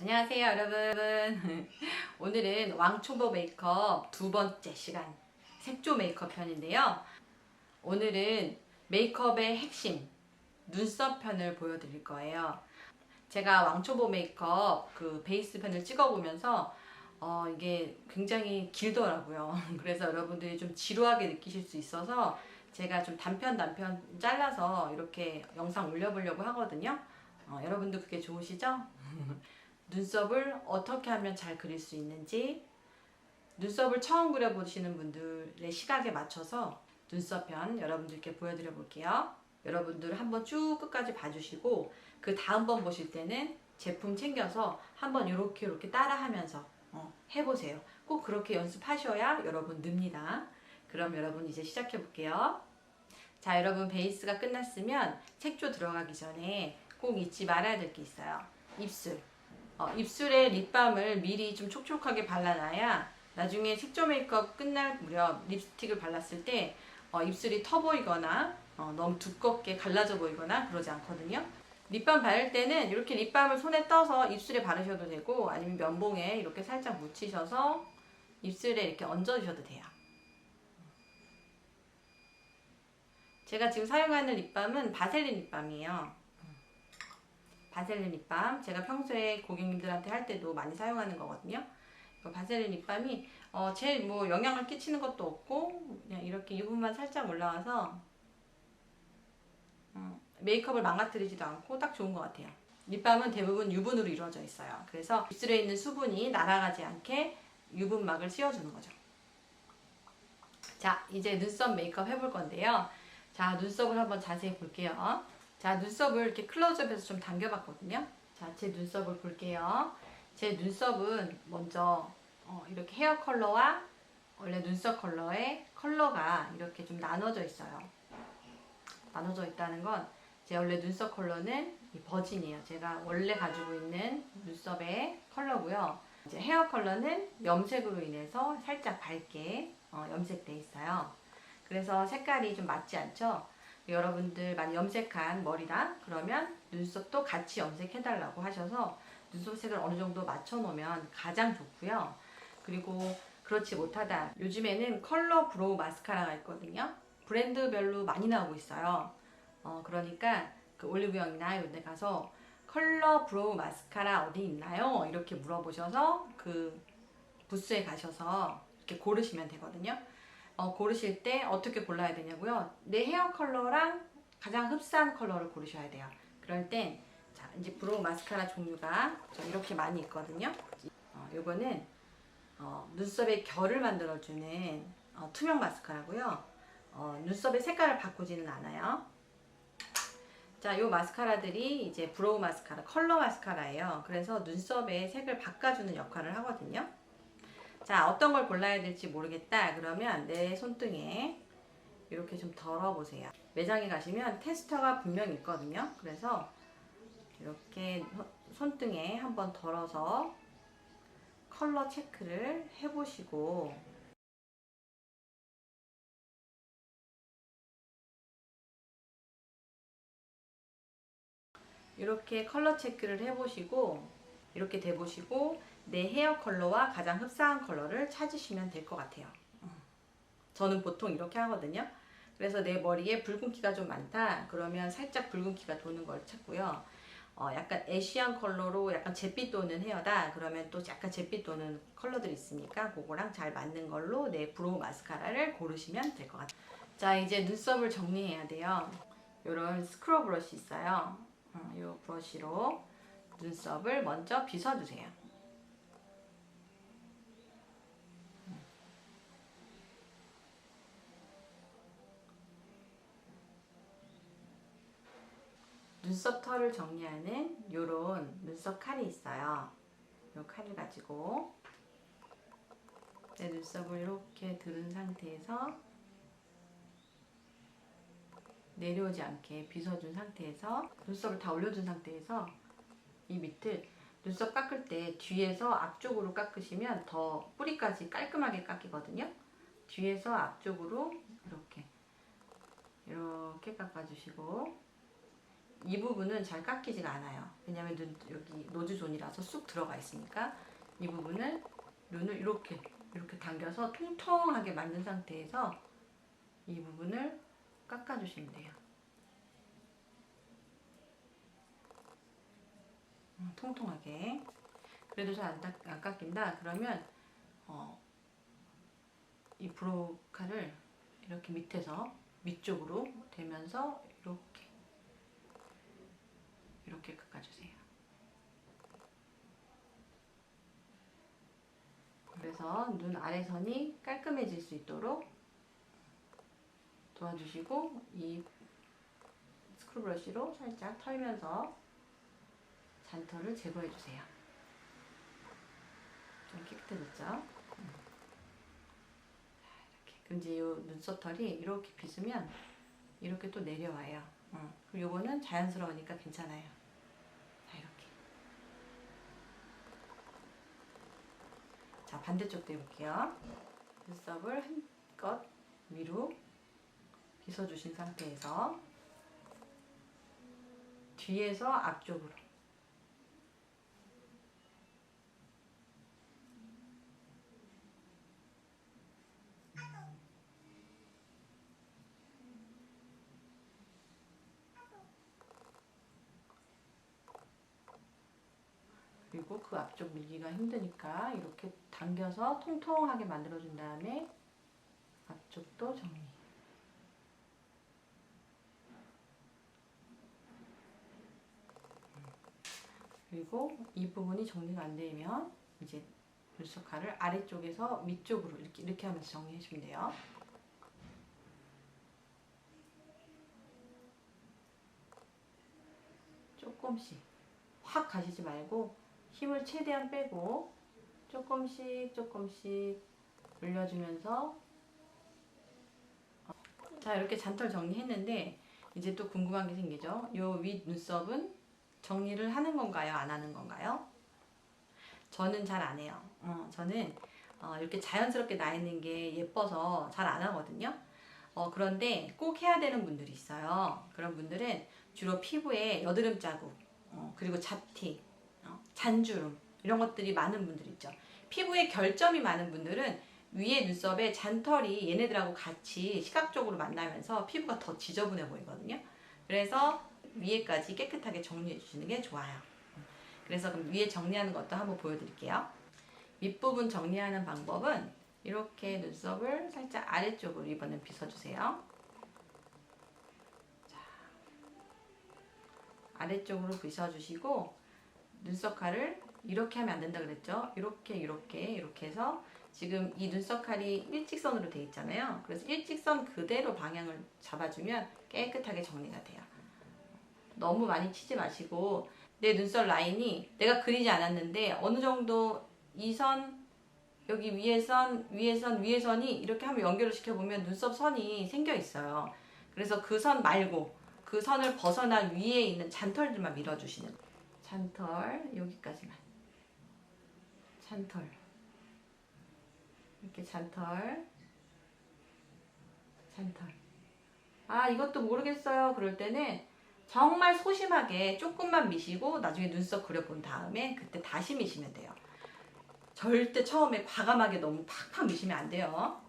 안녕하세요 여러분. 오늘은 왕초보 메이크업 두 번째 시간 색조 메이크업 편인데요. 오늘은 메이크업의 핵심 눈썹 편을 보여드릴 거예요. 제가 왕초보 메이크업 그 베이스 편을 찍어보면서 어, 이게 굉장히 길더라고요. 그래서 여러분들이 좀 지루하게 느끼실 수 있어서 제가 좀 단편 단편 잘라서 이렇게 영상 올려보려고 하거든요. 어, 여러분도 그게 좋으시죠? 눈썹을 어떻게 하면 잘 그릴 수 있는지 눈썹을 처음 그려보시는 분들의 시각에 맞춰서 눈썹 편 여러분들께 보여드려 볼게요. 여러분들 한번 쭉 끝까지 봐주시고 그 다음번 보실 때는 제품 챙겨서 한번 이렇게 이렇게 따라하면서 어, 해보세요. 꼭 그렇게 연습하셔야 여러분 늡니다. 그럼 여러분 이제 시작해 볼게요. 자 여러분 베이스가 끝났으면 색조 들어가기 전에 꼭 잊지 말아야 될 게 있어요. 입술. 어, 입술에 립밤을 미리 좀 촉촉하게 발라놔야 나중에 색조 메이크업 끝날 무렵 립스틱을 발랐을 때 어, 입술이 터 보이거나 어, 너무 두껍게 갈라져 보이거나 그러지 않거든요. 립밤 바를 때는 이렇게 립밤을 손에 떠서 입술에 바르셔도 되고 아니면 면봉에 이렇게 살짝 묻히셔서 입술에 이렇게 얹어주셔도 돼요. 제가 지금 사용하는 립밤은 바셀린 립밤이에요. 바셀린 립밤 제가 평소에 고객님들한테 할 때도 많이 사용하는 거거든요. 이 바셀린 립밤이 어, 제일 뭐 영향을 끼치는 것도 없고 그냥 이렇게 유분만 살짝 올라와서 음, 메이크업을 망가뜨리지도 않고 딱 좋은 것 같아요. 립밤은 대부분 유분으로 이루어져 있어요. 그래서 입술에 있는 수분이 날아가지 않게 유분막을 씌워주는 거죠. 자, 이제 눈썹 메이크업 해볼 건데요. 자, 눈썹을 한번 자세히 볼게요. 자, 눈썹을 이렇게 클로즈업해서 좀 당겨봤거든요. 자, 제 눈썹을 볼게요. 제 눈썹은 먼저 어, 이렇게 헤어 컬러와 원래 눈썹 컬러의 컬러가 이렇게 좀 나눠져 있어요. 나눠져 있다는 건 제 원래 눈썹 컬러는 이 버진이에요. 제가 원래 가지고 있는 눈썹의 컬러고요. 이제 헤어 컬러는 염색으로 인해서 살짝 밝게 어, 염색돼 있어요. 그래서 색깔이 좀 맞지 않죠? 여러분들 많이 염색한 머리다 그러면 눈썹도 같이 염색해달라고 하셔서 눈썹 색을 어느 정도 맞춰 놓으면 가장 좋고요. 그리고 그렇지 못하다. 요즘에는 컬러 브로우 마스카라가 있거든요. 브랜드별로 많이 나오고 있어요. 어, 그러니까 그 올리브영이나 이런 데 가서 컬러 브로우 마스카라 어디 있나요? 이렇게 물어보셔서 그 부스에 가셔서 이렇게 고르시면 되거든요. 어, 고르실 때 어떻게 골라야 되냐고요? 내 헤어 컬러랑 가장 흡사한 컬러를 고르셔야 돼요. 그럴 땐 자, 이제 브로우 마스카라 종류가 좀 이렇게 많이 있거든요. 어, 요거는 어, 눈썹의 결을 만들어주는 어, 투명 마스카라고요. 어, 눈썹의 색깔을 바꾸지는 않아요. 자, 요 마스카라들이 이제 브로우 마스카라, 컬러 마스카라예요. 그래서 눈썹의 색을 바꿔주는 역할을 하거든요. 자, 어떤 걸 골라야 될지 모르겠다. 그러면 내 손등에 이렇게 좀 덜어보세요. 매장에 가시면 테스터가 분명히 있거든요. 그래서 이렇게 손등에 한번 덜어서 컬러 체크를 해보시고 이렇게 컬러 체크를 해보시고 이렇게 대보시고 내 헤어 컬러와 가장 흡사한 컬러를 찾으시면 될 것 같아요. 저는 보통 이렇게 하거든요. 그래서 내 머리에 붉은기가 좀 많다. 그러면 살짝 붉은기가 도는 걸 찾고요. 어, 약간 애쉬한 컬러로 약간 잿빛 도는 헤어다. 그러면 또 약간 잿빛 도는 컬러들이 있으니까 그거랑 잘 맞는 걸로 내 브로우 마스카라를 고르시면 될 것 같아요. 자, 이제 눈썹을 정리해야 돼요. 이런 스크롤 브러쉬 있어요. 이 브러쉬로 눈썹을 먼저 빗어주세요. 눈썹 털을 정리하는 요런 눈썹 칼이 있어요. 요 칼을 가지고 내 눈썹을 이렇게 들은 상태에서 내려오지 않게 빗어준 상태에서 눈썹을 다 올려준 상태에서 이 밑을 눈썹 깎을 때 뒤에서 앞쪽으로 깎으시면 더 뿌리까지 깔끔하게 깎이거든요. 뒤에서 앞쪽으로 이렇게 이렇게 깎아주시고 이 부분은 잘 깎이지가 않아요. 왜냐면 눈 여기 노즈 존이라서 쑥 들어가 있으니까 이 부분을 눈을 이렇게 이렇게 당겨서 통통하게 만든 상태에서 이 부분을 깎아주시면 돼요. 음, 통통하게. 그래도 잘안 안 깎인다. 그러면 어, 이 브로카를 이렇게 밑에서 위쪽으로 대면서 이렇게 깎아주세요. 그래서 눈 아래선이 깔끔해질 수 있도록 도와주시고 이 스크루 브러쉬로 살짝 털면서 잔털을 제거해 주세요. 좀 깨끗해졌죠? 이렇게. 이제 이 눈썹 털이 이렇게 빗으면 이렇게 또 내려와요. 어. 그리고 요거는 자연스러우니까 괜찮아요. 자, 이렇게. 자, 반대쪽도 해볼게요. 눈썹을 한껏 위로 빗어주신 상태에서 뒤에서 앞쪽으로 그 앞쪽 밀기가 힘드니까 이렇게 당겨서 통통하게 만들어준 다음에 앞쪽도 정리. 그리고 이 부분이 정리가 안 되면 이제 눈썹 칼을 아래쪽에서 위쪽으로 이렇게 이렇게 하면서 정리해 주면 돼요. 조금씩 확 가시지 말고 힘을 최대한 빼고 조금씩 조금씩 올려주면서 자 이렇게 잔털 정리했는데 이제 또 궁금한 게 생기죠. 요 윗 눈썹은 정리를 하는 건가요? 안 하는 건가요? 저는 잘 안 해요. 어, 저는 어, 이렇게 자연스럽게 나 있는 게 예뻐서 잘 안 하거든요. 어, 그런데 꼭 해야 되는 분들이 있어요. 그런 분들은 주로 피부에 여드름 자국, 어, 그리고 잡티, 어, 잔주름 이런 것들이 많은 분들 있죠. 피부에 결점이 많은 분들은 위에 눈썹에 잔털이 얘네들하고 같이 시각적으로 만나면서 피부가 더 지저분해 보이거든요. 그래서 위에까지 깨끗하게 정리해 주시는 게 좋아요. 그래서 그럼 위에 정리하는 것도 한번 보여드릴게요. 윗부분 정리하는 방법은 이렇게 눈썹을 살짝 아래쪽으로 이번엔 빗어주세요. 자, 아래쪽으로 빗어주시고 눈썹 칼을 이렇게 하면 안 된다 그랬죠? 이렇게 이렇게 이렇게 해서 지금 이 눈썹 칼이 일직선으로 돼 있잖아요. 그래서 일직선 그대로 방향을 잡아주면 깨끗하게 정리가 돼요. 너무 많이 치지 마시고 내 눈썹 라인이 내가 그리지 않았는데 어느 정도 이 선 여기 위에 선 위에 선 위에 선이 이렇게 하면 연결을 시켜보면 눈썹 선이 생겨 있어요. 그래서 그 선 말고 그 선을 벗어난 위에 있는 잔털들만 밀어주시는 잔털 여기까지만. 잔털. 이렇게 잔털. 잔털. 아 이것도 모르겠어요. 그럴 때는 정말 소심하게 조금만 미시고 나중에 눈썹 그려본 다음에 그때 다시 미시면 돼요. 절대 처음에 과감하게 너무 팍팍 미시면 안 돼요.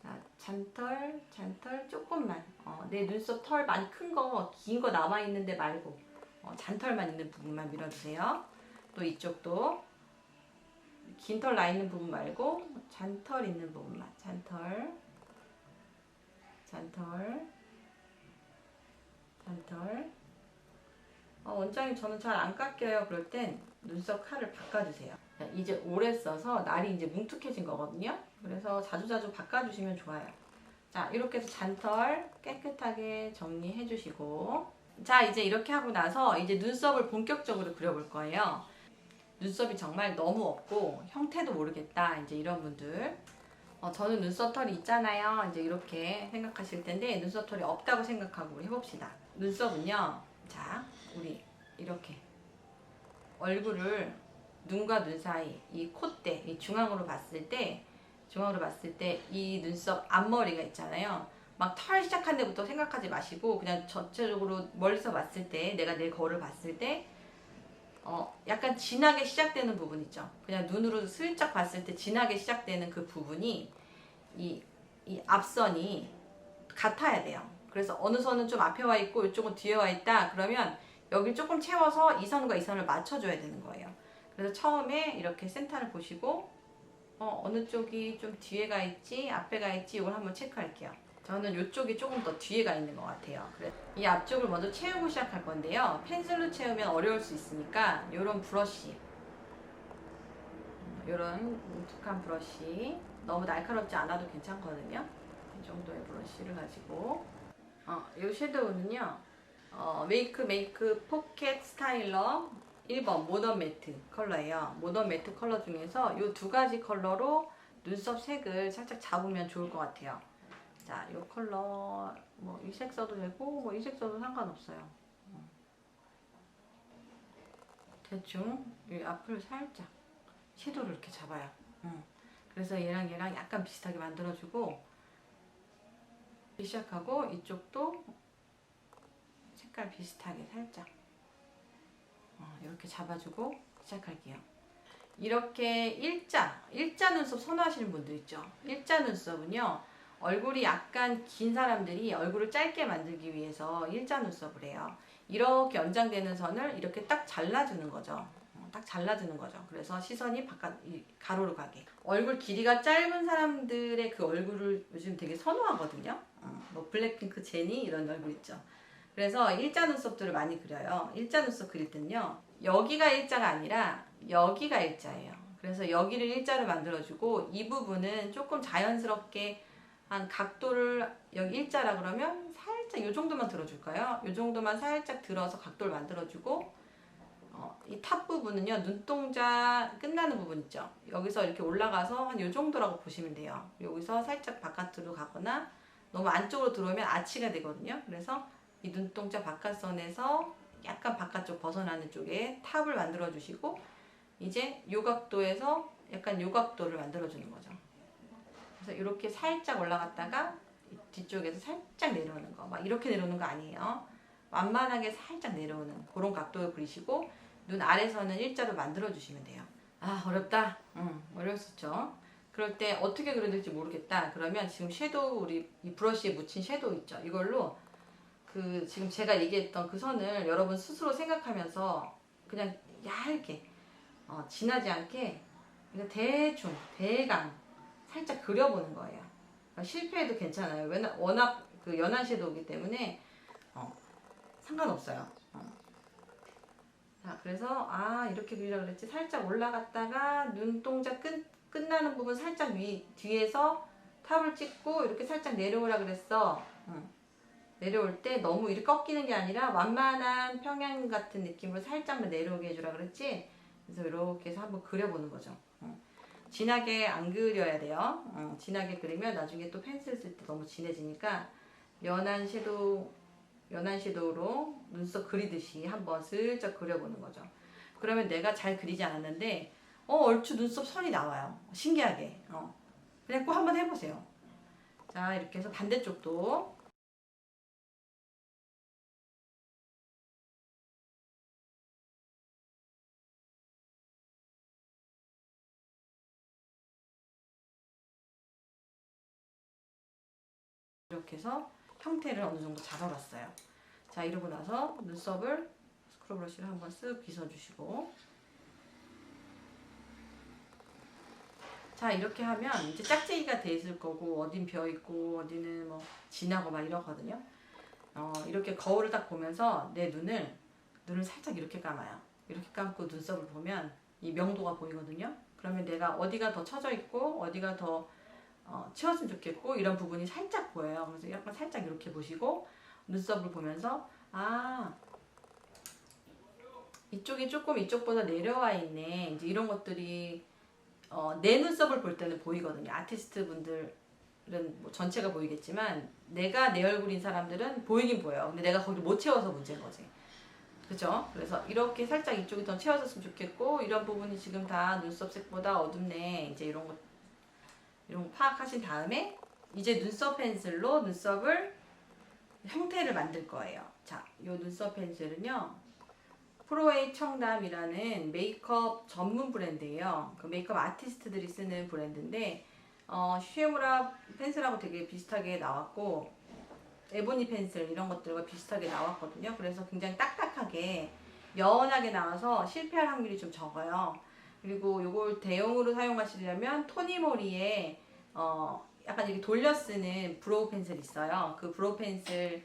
자, 잔털 잔털 조금만. 어, 내 눈썹 털 많이 큰 거 긴 거 남아있는데 말고. 어, 잔털만 있는 부분만 밀어주세요. 또 이쪽도 긴 털 나 있는 부분 말고 잔털 있는 부분만. 잔털. 잔털. 잔털. 어, 원장님 저는 잘 안 깎여요. 그럴 땐 눈썹 칼을 바꿔주세요. 자, 이제 오래 써서 날이 이제 뭉툭해진 거거든요. 그래서 자주자주 바꿔주시면 좋아요. 자 이렇게 해서 잔털 깨끗하게 정리해 주시고 자 이제 이렇게 하고 나서 이제 눈썹을 본격적으로 그려볼 거예요. 눈썹이 정말 너무 없고 형태도 모르겠다 이제 이런 분들. 어, 저는 눈썹 털이 있잖아요. 이제 이렇게 생각하실 텐데 눈썹 털이 없다고 생각하고 해봅시다. 눈썹은요 자 우리 이렇게 얼굴을 눈과 눈 사이 이 콧대 이 중앙으로 봤을 때 중앙으로 봤을 때 이 눈썹 앞머리가 있잖아요 막 털 시작한 데부터 생각하지 마시고 그냥 전체적으로 멀리서 봤을 때 내가 내 거울을 봤을 때 어, 약간 진하게 시작되는 부분 있죠. 그냥 눈으로 슬쩍 봤을 때 진하게 시작되는 그 부분이 이, 이 앞선이 같아야 돼요. 그래서 어느 선은 좀 앞에 와 있고 이쪽은 뒤에 와 있다. 그러면 여기 조금 채워서 이 선과 이 선을 맞춰줘야 되는 거예요. 그래서 처음에 이렇게 센터를 보시고 어, 어느 쪽이 좀 뒤에 가 있지 앞에 가 있지 이걸 한번 체크할게요. 저는 이쪽이 조금 더 뒤에 가 있는 것 같아요. 이 앞쪽을 먼저 채우고 시작할 건데요. 펜슬로 채우면 어려울 수 있으니까 이런 브러쉬, 이런 뭉툭한 브러쉬 너무 날카롭지 않아도 괜찮거든요. 이 정도의 브러쉬를 가지고 어, 이 섀도우는요. 어, 메이크 메이크 포켓 스타일러 1번 모던 매트 컬러예요. 모던 매트 컬러 중에서 이 두 가지 컬러로 눈썹 색을 살짝 잡으면 좋을 것 같아요. 자, 이 컬러 뭐 이 색 써도 되고 뭐 이 색 써도 상관없어요. 어. 대충 이 앞을 살짝 섀도우를 이렇게 잡아요. 어. 그래서 얘랑 얘랑 약간 비슷하게 만들어주고 시작하고 이쪽도 색깔 비슷하게 살짝 어, 이렇게 잡아주고 시작할게요. 이렇게 일자, 일자 눈썹 선호하시는 분들 있죠. 일자 눈썹은요, 얼굴이 약간 긴 사람들이 얼굴을 짧게 만들기 위해서 일자 눈썹을 해요. 이렇게 연장되는 선을 이렇게 딱 잘라주는 거죠. 어, 딱 잘라주는 거죠. 그래서 시선이 바깥, 이 가로로 가게. 얼굴 길이가 짧은 사람들의 그 얼굴을 요즘 되게 선호하거든요. 어, 뭐 블랙핑크 제니 이런 얼굴 있죠. 그래서 일자 눈썹들을 많이 그려요. 일자 눈썹 그릴 때는요. 여기가 일자가 아니라 여기가 일자예요. 그래서 여기를 일자로 만들어주고 이 부분은 조금 자연스럽게 한 각도를 여기 일자라 그러면 살짝 이 정도만 들어줄까요? 이 정도만 살짝 들어서 각도를 만들어주고 어, 이탑 부분은요 눈동자 끝나는 부분 있죠 여기서 이렇게 올라가서 한 이 정도라고 보시면 돼요 여기서 살짝 바깥으로 가거나 너무 안쪽으로 들어오면 아치가 되거든요 그래서 이 눈동자 바깥선에서 약간 바깥쪽 벗어나는 쪽에 탑을 만들어 주시고 이제 요 각도에서 약간 요 각도를 만들어 주는 거죠. 그래서 이렇게 살짝 올라갔다가 뒤쪽에서 살짝 내려오는 거. 막 이렇게 내려오는 거 아니에요. 완만하게 살짝 내려오는 그런 각도를 그리시고 눈 아래서는 일자로 만들어 주시면 돼요. 아 어렵다. 응 어려웠었죠. 그럴 때 어떻게 그려야 될지 모르겠다. 그러면 지금 섀도우 우리 이 브러쉬에 묻힌 섀도우 있죠. 이걸로 그 지금 제가 얘기했던 그 선을 여러분 스스로 생각하면서 그냥 얇게 어, 진하지 않게 대충 대강 살짝 그려보는 거예요. 그러니까 실패해도 괜찮아요. 왜냐 워낙 그 연한 섀도우기 때문에 어, 상관없어요. 어. 자 그래서 아 이렇게 그리라 그랬지 살짝 올라갔다가 눈동자 끝 끝나는 부분 살짝 위 뒤에서 탑을 찍고 이렇게 살짝 내려오라 그랬어. 응. 내려올 때 너무 이렇게 꺾이는 게 아니라 완만한 평양 같은 느낌으로 살짝만 내려오게 해주라 그랬지? 그래서 이렇게 해서 한번 그려보는 거죠. 어. 진하게 안 그려야 돼요. 어, 진하게 그리면 나중에 또 펜슬 쓸 때 너무 진해지니까 연한 섀도우, 연한 섀도우로 눈썹 그리듯이 한번 슬쩍 그려보는 거죠. 그러면 내가 잘 그리지 않았는데 어 얼추 눈썹 선이 나와요. 신기하게. 어. 그냥 꼭 한번 해보세요. 자 이렇게 해서 반대쪽도 이렇게 해서 형태를 어느 정도 잡아봤어요. 자 이러고 나서 눈썹을 스크럽 브러쉬를 한번 쓱 빗어주시고 자 이렇게 하면 이제 짝짝이가 돼 있을 거고 어딘 비어 있고 어디는 뭐 진하고 막 이러거든요. 어, 이렇게 거울을 딱 보면서 내 눈을 눈을 살짝 이렇게 감아요. 이렇게 감고 눈썹을 보면 이 명도가 보이거든요. 그러면 내가 어디가 더 처져 있고 어디가 더 어, 채웠으면 좋겠고 이런 부분이 살짝 보여요. 그래서 약간 살짝 이렇게 보시고 눈썹을 보면서 아 이쪽이 조금 이쪽보다 내려와 있네. 이제 이런 것들이 어, 내 눈썹을 볼 때는 보이거든요. 아티스트 분들은 뭐 전체가 보이겠지만 내가 내 얼굴인 사람들은 보이긴 보여요. 근데 내가 거기 못 채워서 문제인 거지. 그죠? 그래서 이렇게 살짝 이쪽이 더 채워졌으면 좋겠고 이런 부분이 지금 다 눈썹 색보다 어둡네. 이제 이런 거 이런 거 파악하신 다음에 이제 눈썹 펜슬로 눈썹을 형태를 만들 거예요. 자, 이 눈썹 펜슬은요. 프로웨이 청담이라는 메이크업 전문 브랜드예요. 그 메이크업 아티스트들이 쓰는 브랜드인데 어, 슈에무라 펜슬하고 되게 비슷하게 나왔고 에보니 펜슬 이런 것들과 비슷하게 나왔거든요. 그래서 굉장히 딱딱하게 연하게 나와서 실패할 확률이 좀 적어요. 그리고 이걸 대용으로 사용하시려면 토니모리에 어, 약간 이렇게 돌려 쓰는 브로우 펜슬 있어요. 그 브로우 펜슬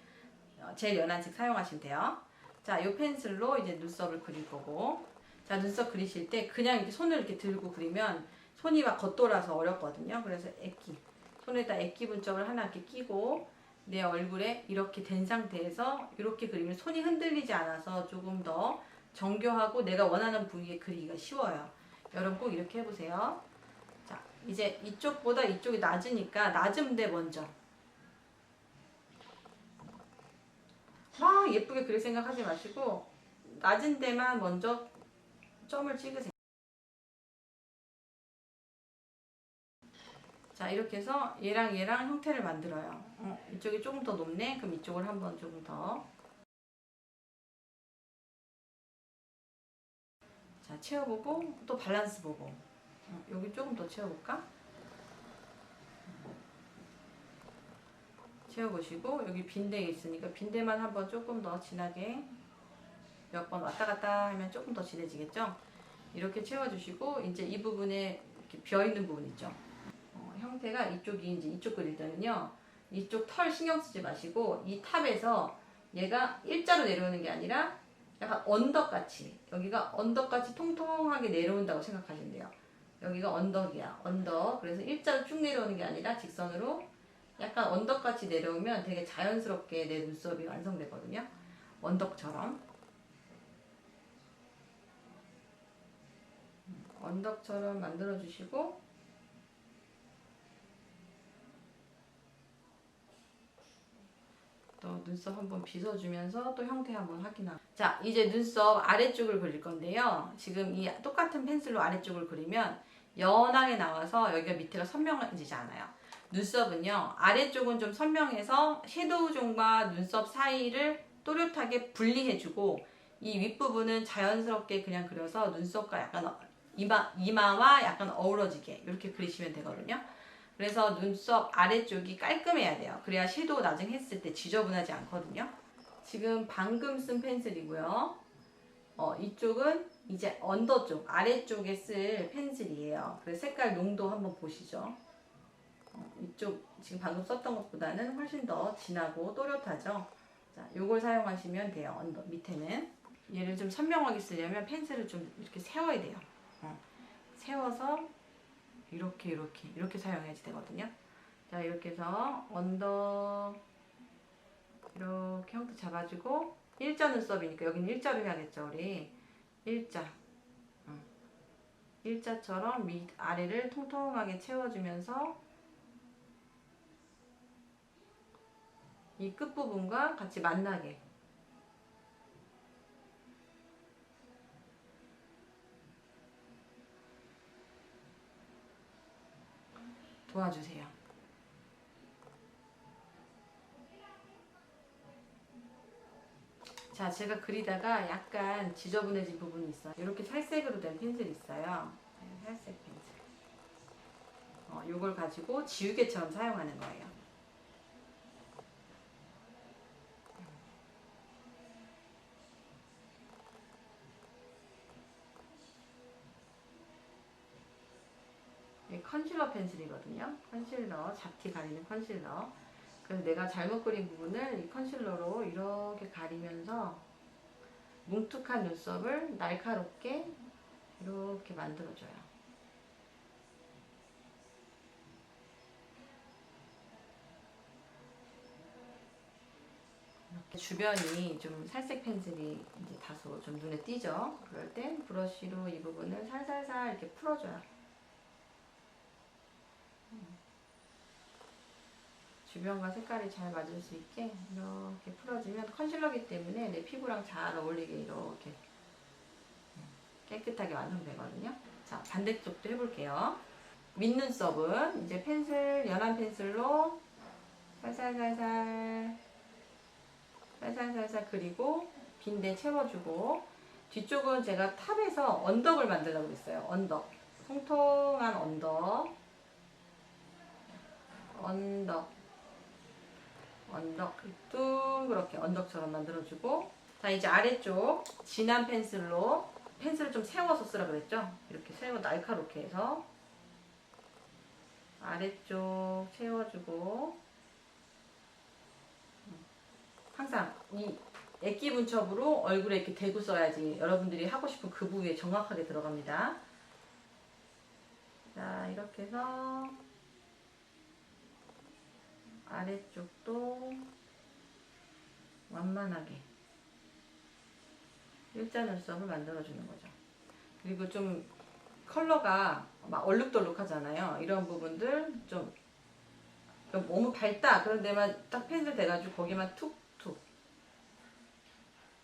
어, 제일 연한 색 사용하시면 돼요. 자, 이 펜슬로 이제 눈썹을 그릴 거고. 자, 눈썹 그리실 때 그냥 이렇게 손을 이렇게 들고 그리면 손이 막 겉돌아서 어렵거든요. 그래서 액기. 손에다 액기 분적을 하나 이렇게 끼고 내 얼굴에 이렇게 된 상태에서 이렇게 그리면 손이 흔들리지 않아서 조금 더 정교하고 내가 원하는 부위에 그리기가 쉬워요. 여러분 꼭 이렇게 해보세요. 자, 이제 이쪽보다 이쪽이 낮으니까 낮은 데 먼저. 막 예쁘게 그릴 생각하지 마시고 낮은 데만 먼저 점을 찍으세요. 자 이렇게 해서 얘랑 얘랑 형태를 만들어요. 어, 이쪽이 조금 더 높네. 그럼 이쪽을 한번 조금 더. 자 채워보고 또 밸런스 보고. 어, 여기 조금 더 채워볼까? 채워보시고 여기 빈대 있으니까 빈대만 한번 조금 더 진하게 몇 번 왔다 갔다 하면 조금 더 진해지겠죠? 이렇게 채워주시고 이제 이 부분에 이렇게 비어 있는 부분 있죠? 어, 형태가 이쪽이 이제 이쪽 그릴 때는요 이쪽 털 신경 쓰지 마시고 이 탑에서 얘가 일자로 내려오는 게 아니라 약간 언덕같이 여기가 언덕같이 통통하게 내려온다고 생각하시면 돼요. 여기가 언덕이야 언덕 그래서 일자로 쭉 내려오는 게 아니라 직선으로 약간 언덕같이 내려오면 되게 자연스럽게 내 눈썹이 완성되거든요. 언덕처럼. 음, 언덕처럼 만들어 주시고 또 눈썹 한번 빗어주면서 또 형태 한번 확인하고. 자 이제 눈썹 아래쪽을 그릴 건데요. 지금 이 똑같은 펜슬로 아래쪽을 그리면 연하게 나와서 여기가 밑에가 선명해지지 않아요. 눈썹은요 아래쪽은 좀 선명해서 섀도우 존과 눈썹 사이를 또렷하게 분리해주고 이 윗부분은 자연스럽게 그냥 그려서 눈썹과 약간 어- 이마, 이마와 약간 어우러지게 이렇게 그리시면 되거든요 그래서 눈썹 아래쪽이 깔끔해야 돼요 그래야 섀도우 나중에 했을 때 지저분하지 않거든요 지금 방금 쓴 펜슬이고요 어, 이쪽은 이제 언더 쪽 아래쪽에 쓸 펜슬이에요 그래서 색깔 농도 한번 보시죠 어, 이쪽 지금 방금 썼던 것보다는 훨씬 더 진하고 또렷하죠. 자, 요걸 사용하시면 돼요. 언더 밑에는 얘를 좀 선명하게 쓰려면 펜슬을 좀 이렇게 세워야 돼요. 어, 세워서 이렇게 이렇게 이렇게 사용해야지 되거든요. 자, 이렇게 해서 언더 이렇게 형태 잡아주고 일자 눈썹이니까 여기는 일자로 해야겠죠, 우리 일자. 어. 일자처럼 밑 아래를 통통하게 채워주면서 이 끝부분과 같이 만나게 도와주세요. 자, 제가 그리다가 약간 지저분해진 부분이 있어요. 이렇게 살색으로 된 펜슬이 있어요. 네, 살색 펜슬. 어, 이걸 가지고 지우개처럼 사용하는 거예요. 이 컨실러 펜슬이거든요. 컨실러, 잡티 가리는 컨실러. 그래서 내가 잘못 그린 부분을 이 컨실러로 이렇게 가리면서 뭉툭한 눈썹을 날카롭게 이렇게 만들어줘요. 이렇게 주변이 좀 살색 펜슬이 이제 다소 좀 눈에 띄죠. 그럴 땐 브러쉬로 이 부분을 살살살 이렇게 풀어줘요. 주변과 색깔이 잘 맞을 수 있게 이렇게 풀어주면 컨실러기 때문에 내 피부랑 잘 어울리게 이렇게 깨끗하게 완성되거든요. 자, 반대쪽도 해볼게요. 밑눈썹은 이제 펜슬 연한 펜슬로 살살살살 살살살살 그리고 빈대 채워주고 뒤쪽은 제가 탑에서 언덕을 만들려고 그랬어요. 언덕 통통한 언덕 언덕 언덕 둥그렇게 언덕처럼 만들어주고 자 이제 아래쪽 진한 펜슬로 펜슬을 좀 세워서 쓰라 그랬죠? 이렇게 세워 날카롭게 해서 아래쪽 채워주고 항상 이 액기 분첩으로 얼굴에 이렇게 대고 써야지 여러분들이 하고 싶은 그 부위에 정확하게 들어갑니다. 자 이렇게 해서 아래쪽도 완만하게 일자 눈썹을 만들어주는 거죠. 그리고 좀 컬러가 막 얼룩덜룩하잖아요. 이런 부분들 좀 너무 밝다. 그런 데만 딱 펜슬 대가지고 거기만 툭툭.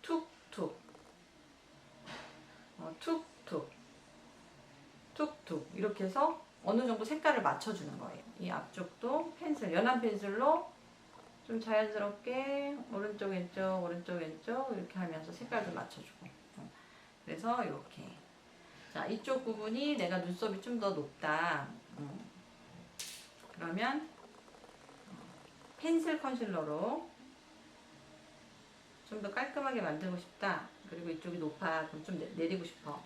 툭툭. 어, 툭툭. 툭툭. 이렇게 해서 어느 정도 색깔을 맞춰주는 거예요. 이 앞쪽도 펜슬, 연한 펜슬로 좀 자연스럽게 오른쪽 왼쪽 오른쪽 왼쪽 이렇게 하면서 색깔도 맞춰주고 어. 그래서 이렇게 자 이쪽 부분이 내가 눈썹이 좀 더 높다 음. 그러면 펜슬 컨실러로 좀 더 깔끔하게 만들고 싶다 그리고 이쪽이 높아 그럼 좀 내- 내리고 싶어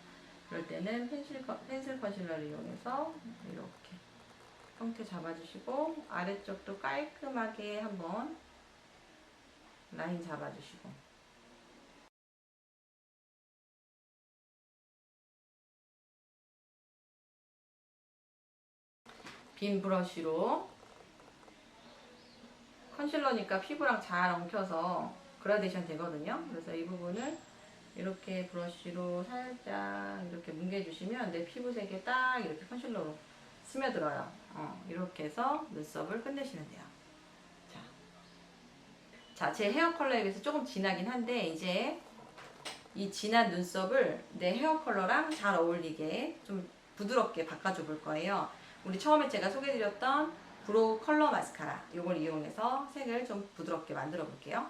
그럴 때는 컨- 펜슬 컨실러를 이용해서 이렇게 형태 잡아주시고 아래쪽도 깔끔하게 한번 라인 잡아주시고 빈 브러쉬로 컨실러니까 피부랑 잘 엉켜서 그라데이션 되거든요. 그래서 이 부분을 이렇게 브러쉬로 살짝 이렇게 뭉개주시면 내 피부색에 딱 이렇게 컨실러로 스며들어요. 어, 이렇게 해서 눈썹을 끝내시면 돼요. 자, 자, 제 헤어 컬러에 비해서 조금 진하긴 한데 이제 이 진한 눈썹을 내 헤어 컬러랑 잘 어울리게 좀 부드럽게 바꿔줘 볼 거예요. 우리 처음에 제가 소개드렸던 브로우 컬러 마스카라 이걸 이용해서 색을 좀 부드럽게 만들어 볼게요.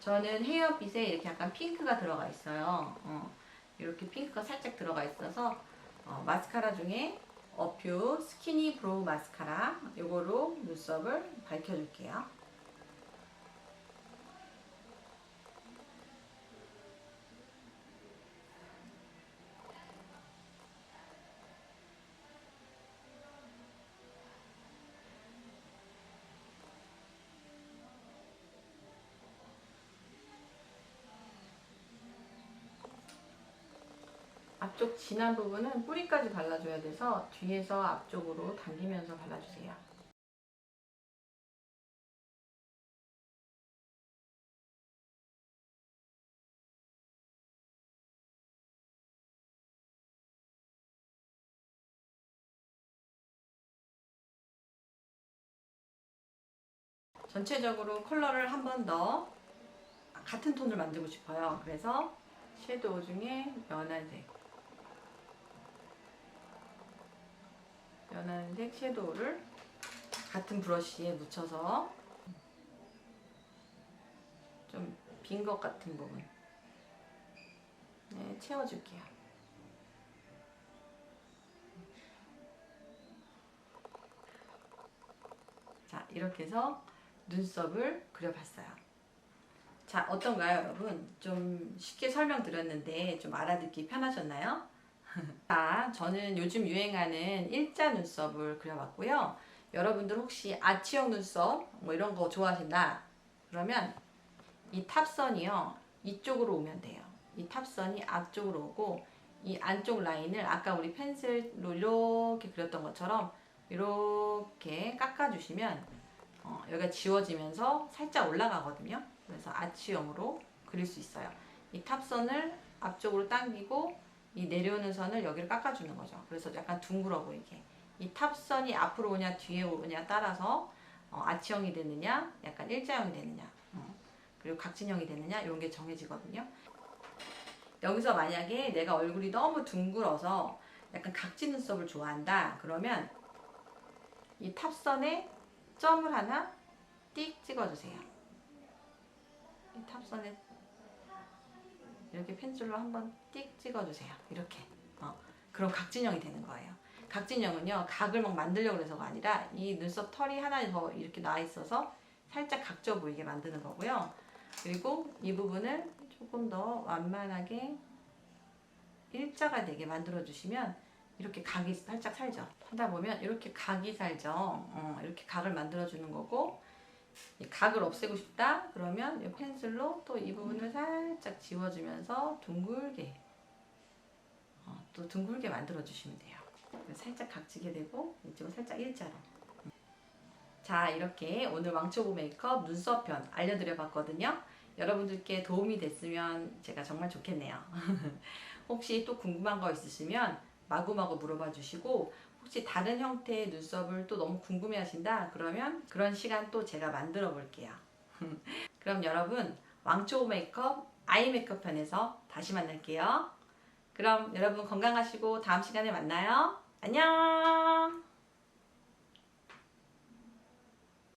저는 헤어빛에 이렇게 약간 핑크가 들어가 있어요. 어, 이렇게 핑크가 살짝 들어가 있어서 어, 마스카라 중에 어퓨 스키니 브로우 마스카라 이거로 눈썹을 밝혀줄게요. 앞쪽 진한 부분은 뿌리까지 발라줘야 돼서 뒤에서 앞쪽으로 당기면서 발라주세요. 전체적으로 컬러를 한 번 더 같은 톤을 만들고 싶어요. 그래서 섀도우 중에 연한색 연한 색 섀도우를 같은 브러쉬에 묻혀서 좀 빈 것 같은 부분 네, 채워줄게요. 자, 이렇게 해서 눈썹을 그려봤어요. 자, 어떤가요, 여러분? 좀 쉽게 설명드렸는데 좀 알아듣기 편하셨나요? 자, 저는 요즘 유행하는 일자 눈썹을 그려봤고요. 여러분들 혹시 아치형 눈썹 뭐 이런 거 좋아하신다? 그러면 이 탑선이요. 이쪽으로 오면 돼요. 이 탑선이 앞쪽으로 오고 이 안쪽 라인을 아까 우리 펜슬로 이렇게 그렸던 것처럼 이렇게 깎아주시면 어, 여기가 지워지면서 살짝 올라가거든요. 그래서 아치형으로 그릴 수 있어요. 이 탑선을 앞쪽으로 당기고 이 내려오는 선을 여기를 깎아주는 거죠. 그래서 약간 둥글어 보이게. 이 탑선이 앞으로 오냐 뒤에 오냐 따라서 어, 아치형이 되느냐, 약간 일자형이 되느냐, 어, 그리고 각진형이 되느냐 이런 게 정해지거든요. 여기서 만약에 내가 얼굴이 너무 둥글어서 약간 각진 눈썹을 좋아한다 그러면 이 탑선에 점을 하나 띡 찍어주세요. 이 탑선에 이렇게 펜슬로 한번 띡 찍어주세요. 이렇게. 어, 그럼 각진형이 되는 거예요. 각진형은요, 각을 막 만들려고 해서가 아니라 이 눈썹 털이 하나 더 이렇게 나와 있어서 살짝 각져 보이게 만드는 거고요. 그리고 이 부분을 조금 더 완만하게 일자가 되게 만들어 주시면 이렇게 각이 살짝 살죠. 하다 보면 이렇게 각이 살죠. 어, 이렇게 각을 만들어 주는 거고 이 각을 없애고 싶다 그러면 이 펜슬로 또 이 부분을 살짝 지워주면서 둥글게 어, 또 둥글게 만들어 주시면 돼요. 살짝 각지게 되고 이쪽은 살짝 일자로. 자 이렇게 오늘 왕초보 메이크업 눈썹 편 알려드려 봤거든요. 여러분들께 도움이 됐으면 제가 정말 좋겠네요. 혹시 또 궁금한 거 있으시면 마구마구 물어봐 주시고 혹시 다른 형태의 눈썹을 또 너무 궁금해 하신다 그러면 그런 시간 또 제가 만들어 볼게요. 그럼 여러분 왕초보 메이크업 아이 메이크업 편에서 다시 만날게요. 그럼 여러분 건강하시고 다음 시간에 만나요. 안녕!